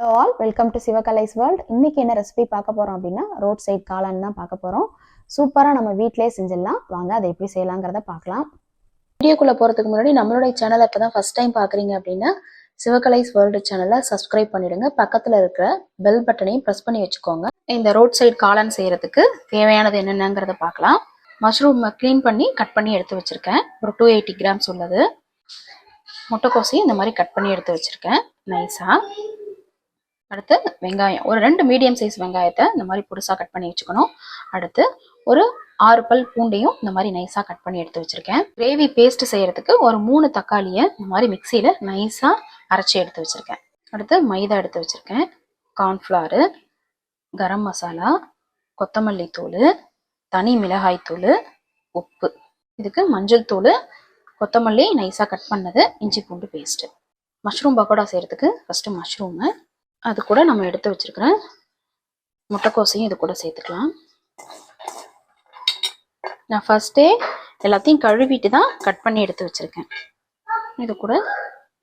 Hello all welcome to Sivakalai's world இன்னைக்கு என்ன recipe பார்க்க போறோம் அப்படின்னா ரோட் சைட் காளான் தான் பார்க்க போறோம். சூப்பரா நம்ம வீட்டிலேயே செஞ்சிடலாம். வாங்க அதை எப்படி செய்யலாங்கிறத பார்க்கலாம். வீடியோக்குள்ள போறதுக்கு முன்னாடி நம்மளுடைய சேனலை இப்பதான் ஃபர்ஸ்ட் டைம் பாக்குறீங்க அப்படின்னா சிவகலைஸ் வேர்ல்டு சேனலை சப்ஸ்கிரைப் பண்ணிடுங்க. பக்கத்துல இருக்கிற பெல் பட்டனையும் ப்ரெஸ் பண்ணி வச்சுக்கோங்க. இந்த ரோட் சைடு காளான் செய்யறதுக்கு தேவையானது என்னென்னங்கிறத பார்க்கலாம். மஷ்ரூம் க்ளீன் பண்ணி கட் பண்ணி எடுத்து வச்சிருக்கேன். ஒரு டூ எயிட்டி கிராம்ஸ் உள்ளது. முட்டைக்கோசையும் இந்த மாதிரி கட் பண்ணி எடுத்து வச்சிருக்கேன். நைஸா அடுத்து வெங்காயம். ஒரு ரெண்டு மீடியம் சைஸ் வெங்காயத்தை இந்த மாதிரி புதுசாக கட் பண்ணி வச்சுக்கணும். அடுத்து ஒரு ஆறு பல் பூண்டையும் இந்த மாதிரி நைஸாக கட் பண்ணி எடுத்து வச்சுருக்கேன். கிரேவி பேஸ்ட் செய்கிறதுக்கு ஒரு மூணு தக்காளியை இந்த மாதிரி மிக்சியில் நைஸாக அரைச்சி எடுத்து வச்சுருக்கேன். அடுத்து மைதா எடுத்து வச்சுருக்கேன். கார்ன்ஃப்ளவரு கரம் மசாலா கொத்தமல்லி தூள் தனி மிளகாய் தூள் உப்பு. இதுக்கு மஞ்சள் தூள் கொத்தமல்லி நைஸாக கட் பண்ணது இஞ்சி பூண்டு பேஸ்ட்டு மஷ்ரூம் பக்கோடா செய்கிறதுக்கு ஃபஸ்ட்டு மஷ்ரூமு அது கூட நம்ம எடுத்து வச்சிருக்கிற முட்டைக்கோசையும் இது கூட சேர்த்துக்கலாம். நான் ஃபஸ்ட்டே எல்லாத்தையும் கழுவிட்டு தான் கட் பண்ணி எடுத்து வச்சிருக்கேன். இது கூட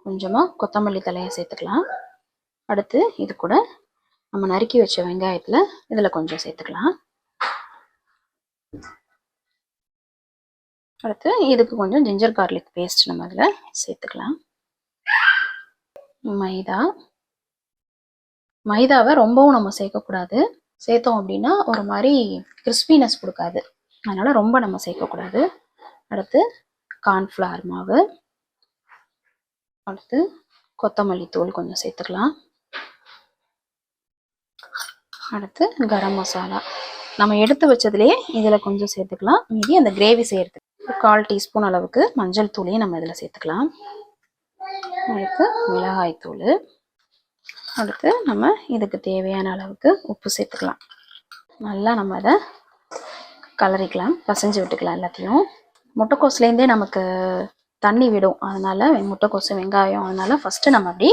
கொஞ்சமாக கொத்தமல்லி தலையை சேர்த்துக்கலாம். அடுத்து இது கூட நம்ம நறுக்கி வச்ச வெங்காயத்தில் இதில் கொஞ்சம் சேர்த்துக்கலாம். அடுத்து இதுக்கு கொஞ்சம் ஜிஞ்சர் கார்லிக் பேஸ்ட் நம்ம அதில் சேர்த்துக்கலாம். மைதா மைதாவை ரொம்பவும் நம்ம சேர்க்கக்கூடாது. சேர்த்தோம் அப்படின்னா ஒரு மாதிரி கிறிஸ்பினஸ் கொடுக்காது. அதனால் ரொம்ப நம்ம சேர்க்கக்கூடாது. அடுத்து கார்ன்ஃப்ளவர் மாவு. அடுத்து கொத்தமல்லி தூள் கொஞ்சம் சேர்த்துக்கலாம். அடுத்து கரம் மசாலா. நம்ம எடுத்து வச்சதுலேயே இதில் கொஞ்சம் சேர்த்துக்கலாம். மீதி அந்த கிரேவி செய்கிறதுக்கு ஒரு கால் டீஸ்பூன் அளவுக்கு மஞ்சள் தூளையும் நம்ம இதில் சேர்த்துக்கலாம். அடுத்து மிளகாய் தூள். அடுத்து நம்ம இதுக்கு தேவையான அளவுக்கு உப்பு சேர்த்துக்கலாம். நல்லா நம்ம அதை கலரிக்கலாம் பசைஞ்சு விட்டுக்கலாம் எல்லாத்தையும். முட்டைக்கோஸ்லேருந்தே நமக்கு தண்ணி விடும். அதனால முட்டைக்கோசு வெங்காயம் அதனால ஃபஸ்ட்டு நம்ம அப்படி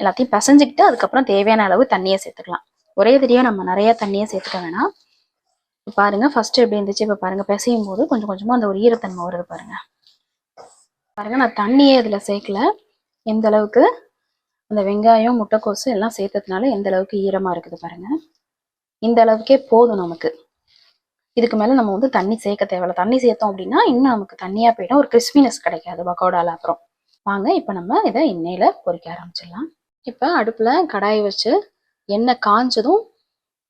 எல்லாத்தையும் பசைஞ்சுக்கிட்டு அதுக்கப்புறம் தேவையான அளவு தண்ணியை சேர்த்துக்கலாம். ஒரே தடியாக நம்ம நிறைய தண்ணியை சேர்த்துக்க வேணாம். இப்போ பாருங்க ஃபர்ஸ்ட் எப்படி இருந்துச்சு? இப்போ பாருங்க பிசையும் போது கொஞ்சம் கொஞ்சமாக அந்த ஒரு ஈரத்தன்மை வருது பாருங்க. பாருங்க நான் தண்ணியே இதில் சேர்க்கல. எந்த அளவுக்கு அந்த வெங்காயம் முட்டைக்கோசு எல்லாம் சேர்த்ததுனால எந்த அளவுக்கு ஈரமாக இருக்குது பாருங்கள் இந்த அளவுக்கே போதும் நமக்கு. இதுக்கு மேலே நம்ம வந்து தண்ணி சேர்க்க தேவையில்ல. தண்ணி சேர்த்தோம் அப்படின்னா இன்னும் நமக்கு தண்ணியாக போயிடும். ஒரு கிறிஸ்பினஸ் கிடைக்காது பக்கோடாவில் அப்புறம். வாங்க இப்போ நம்ம இதை எண்ணெயில் பொரிக்க ஆரம்பிச்சிடலாம். இப்போ அடுப்பில் கடாயை வச்சு எண்ணெய் காஞ்சதும்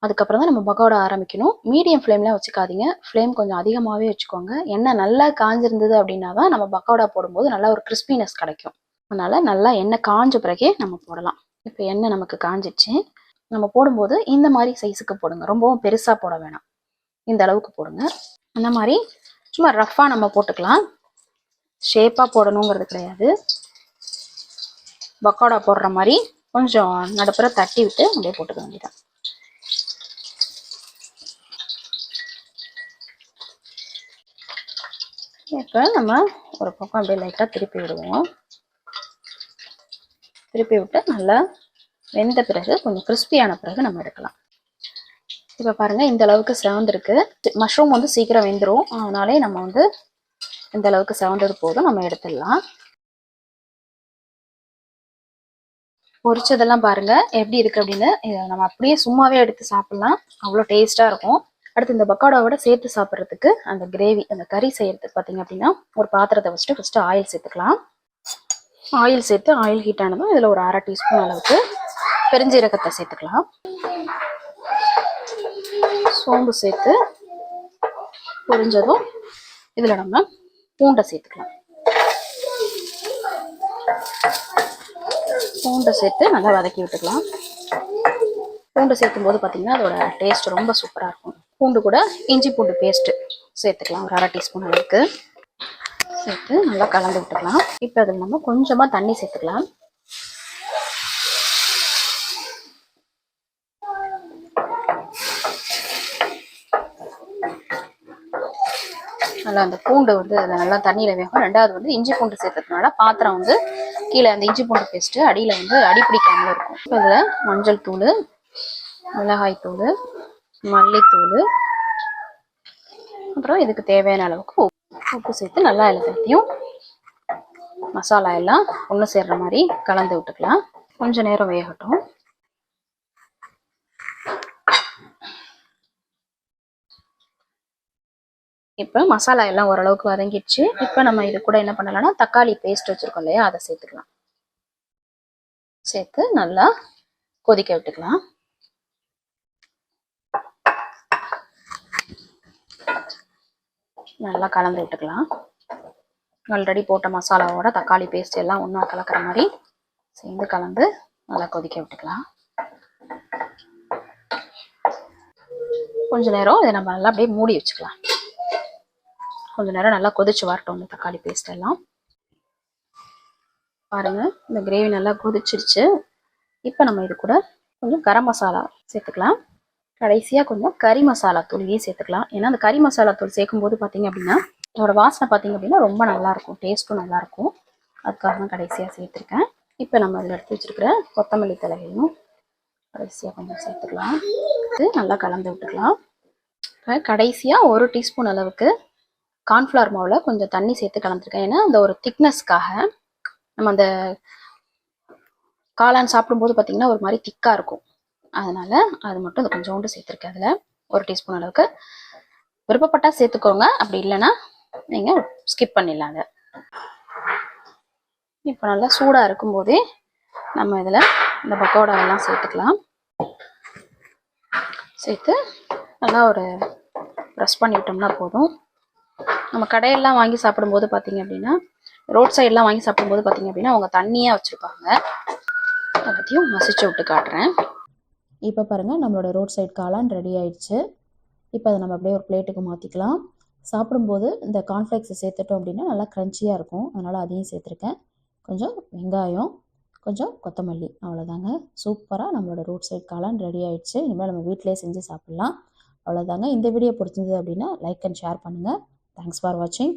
அதுக்கப்புறம் தான் நம்ம பக்கோடா ஆரம்பிக்கணும். மீடியம் ஃப்ளேம்லாம் வச்சுக்காதீங்க. ஃப்ளேம் கொஞ்சம் அதிகமாகவே வச்சுக்கோங்க. எண்ணெய் நல்லா காஞ்சிருந்தது அப்படின்னா தான் நம்ம பக்கோடா போடும்போது நல்லா ஒரு கிறிஸ்பினஸ் கிடைக்கும். அதனால் நல்லா எண்ணெய் காஞ்ச பிறகே நம்ம போடலாம். இப்போ எண்ணெய் நமக்கு காஞ்சிடுச்சு நம்ம போடும்போது இந்த மாதிரி சைஸுக்கு போடுங்க. ரொம்பவும் பெருசாக போட வேணாம். இந்த அளவுக்கு போடுங்க. அந்த மாதிரி சும்மா ரஃப்பாக நம்ம போட்டுக்கலாம். ஷேப்பாக போடணுங்கிறது கிடையாது. பக்கோடா போடுற மாதிரி கொஞ்சம் நடுப்புற தட்டி விட்டு அப்படியே போட்டுக்க வேண்டியதான் இப்போ நம்ம ஒரு பக்கம் அப்படியே லைட்டாக திருப்பி விடுவோம். திருப்பி விட்டு நல்லா வெந்த பிறகு கொஞ்சம் கிறிஸ்பியான பிறகு நம்ம எடுக்கலாம். இப்போ பாருங்க இந்த அளவுக்கு செவந்திருக்கு மஷ்ரூம் வந்து சீக்கிரம் வெந்துடும் அதனாலே நம்ம வந்து இந்த அளவுக்கு செவந்தது போதும் நம்ம எடுத்துடலாம். பொரிச்சதெல்லாம் பாருங்க எப்படி இருக்கு அப்படின்னு. நம்ம அப்படியே சும்மாவே எடுத்து சாப்பிடலாம். அவ்வளோ டேஸ்ட்டாக இருக்கும். அடுத்து இந்த பக்கோடாவோட சேர்த்து சாப்பிட்றதுக்கு அந்த கிரேவி அந்த கறி செய்யறதுக்கு பார்த்தீங்க அப்படின்னா ஒரு பாத்திரத்தை வச்சுட்டு ஃபர்ஸ்ட் ஆயில் சேர்த்துக்கலாம். ஆயில் சேர்த்து ஆயில் ஹீட் ஆனதும் இதில் ஒரு அரை டீஸ்பூன் அளவுக்கு பெருஞ்சீரகத்தை சேர்த்துக்கலாம். சோம்பு சேர்த்து பொரிஞ்சதும் இதில் நம்ம பூண்டை சேர்த்துக்கலாம். பூண்டை சேர்த்து நல்லா வதக்கி விட்டுக்கலாம். பூண்டு சேர்க்கும் போது பார்த்தீங்கன்னா அதோட டேஸ்ட் ரொம்ப சூப்பராக இருக்கும். பூண்டு கூட இஞ்சி பூண்டு பேஸ்ட்டு சேர்த்துக்கலாம் ஒரு அரை டீஸ்பூன் அளவுக்கு. சேர்த்து நல்லா கலந்து விட்டுக்கலாம். இப்போ அதில் நம்ம கொஞ்சமாக தண்ணி சேர்த்துக்கலாம். நல்லா அந்த பூண்டு வந்து அதில் நல்லா தண்ணியில் வேகும். ரெண்டாவது வந்து இஞ்சி பூண்டு சேர்த்ததுனால பாத்திரம் வந்து கீழே அந்த இஞ்சி பூண்டு பேஸ்ட்டு அடியில் வந்து அடி பிடிக்காமல இருக்கும். இப்போ இதில் மஞ்சள் தூள் மிளகாய் தூள் மல்லித்தூள் அப்புறம் இதுக்கு தேவையான அளவுக்கு உப்பு சேர்த்து நல்லா எல்லாத்தையும் மசாலா எல்லாம் ஒன்று சேர்ற மாதிரி கலந்து விட்டுக்கலாம். கொஞ்சம் நேரம் வேகட்டும். இப்போ மசாலா எல்லாம் ஓரளவுக்கு வதங்கிடுச்சு. இப்போ நம்ம இது கூட என்ன பண்ணலாம்னா தக்காளி பேஸ்ட் வச்சுருக்கோம் இல்லையா? அதை சேர்த்துக்கலாம். சேர்த்து நல்லா கொதிக்க விட்டுக்கலாம். நல்லா கலந்து விட்டுக்கலாம். ஆல்ரெடி போட்ட மசாலாவோட தக்காளி பேஸ்ட் எல்லாம் ஒன்றா கலக்கிற மாதிரி சேர்ந்து கலந்து நல்லா கொதிக்க விட்டுக்கலாம். கொஞ்ச நேரம் இதை நம்ம நல்லா அப்படியே மூடி வச்சுக்கலாம். கொஞ்ச நேரம் நல்லா கொதிச்சு வரட்டும் இந்த தக்காளி பேஸ்ட் எல்லாம். பாருங்க இந்த கிரேவி நல்லா கொதிச்சிருச்சு. இப்போ நம்ம இது கூட கொஞ்சம் கரம் மசாலா சேர்த்துக்கலாம். கடைசியாக கொஞ்சம் கறி மசாலா தூளியே சேர்த்துக்கலாம். ஏன்னா அந்த கறி மசாலா தூள் சேர்க்கும் போது பார்த்தீங்க அப்படின்னா இதோட வாசனை பார்த்தீங்க அப்படின்னா ரொம்ப நல்லாயிருக்கும் டேஸ்ட்டும் நல்லா இருக்கும். அதுக்காக தான் கடைசியாக சேர்த்துருக்கேன். இப்போ நம்ம அதில் எடுத்து வச்சிருக்கிற கொத்தமல்லி தலையையும் கடைசியாக கொஞ்சம் சேர்த்துக்கலாம். இது நல்லா கலந்து விட்டுக்கலாம். கடைசியாக ஒரு டீஸ்பூன் அளவுக்கு கார்ன்ஃப்ளவர் மாவில் கொஞ்சம் தண்ணி சேர்த்து கலந்துருக்கேன். ஏன்னா அந்த ஒரு திக்னஸ்க்காக நம்ம அந்த காளான் சாப்பிடும்போது பார்த்தீங்கன்னா ஒரு மாதிரி திக்காக இருக்கும். அதனால் அது மட்டும் அது கொஞ்சோண்டு சேர்த்துருக்கேன் அதில். ஒரு டீஸ்பூன் அளவுக்கு. விருப்பப்பட்டால் சேர்த்துக்கோங்க. அப்படி இல்லைன்னா நீங்கள் ஸ்கிப் பண்ணிடலாம் அதை. இப்போ நல்லா சூடாக இருக்கும்போதே நம்ம இதில் இந்த பக்கோடாவெல்லாம் சேர்த்துக்கலாம். சேர்த்து நல்லா ஒரு ப்ரெஸ் பண்ணி விட்டோம்னா போதும். நம்ம கடையெல்லாம் வாங்கி சாப்பிடும்போது பார்த்தீங்க அப்படின்னா ரோட் சைட்லாம் வாங்கி சாப்பிடும்போது பார்த்தீங்க அப்படின்னா அவங்க தண்ணியாக வச்சுருப்பாங்க. எல்லாத்தையும் மசிச்சு விட்டு காட்டுறேன். இப்போ பாருங்கள் நம்மளோட ரோட் சைட் காளான் ரெடி ஆயிடுச்சு. இப்போ அதை நம்ம அப்படியே ஒரு பிளேட்டுக்கு மாற்றிக்கலாம் சாப்பிடும்போது இந்த கார்ன்ஃப்ளேக்ஸை சேர்த்துட்டோம் அப்படின்னா நல்லா க்ரன்ச்சியாக இருக்கும். அதனால் அதையும் சேர்த்துருக்கேன். கொஞ்சம் வெங்காயம் கொஞ்சம் கொத்தமல்லி அவ்வளோதாங்க சூப்பராக நம்மளோட ரோட் சைட் காளான் ரெடி ஆயிடுச்சு. இனிமேல் நம்ம வீட்டிலே செஞ்சு சாப்பிட்லாம். அவ்வளோதாங்க இந்த வீடியோ பிடிச்சிருந்தது அப்படின்னா லைக் அண்ட் ஷேர் பண்ணுங்கள் தேங்க்ஸ் ஃபார் வாட்சிங்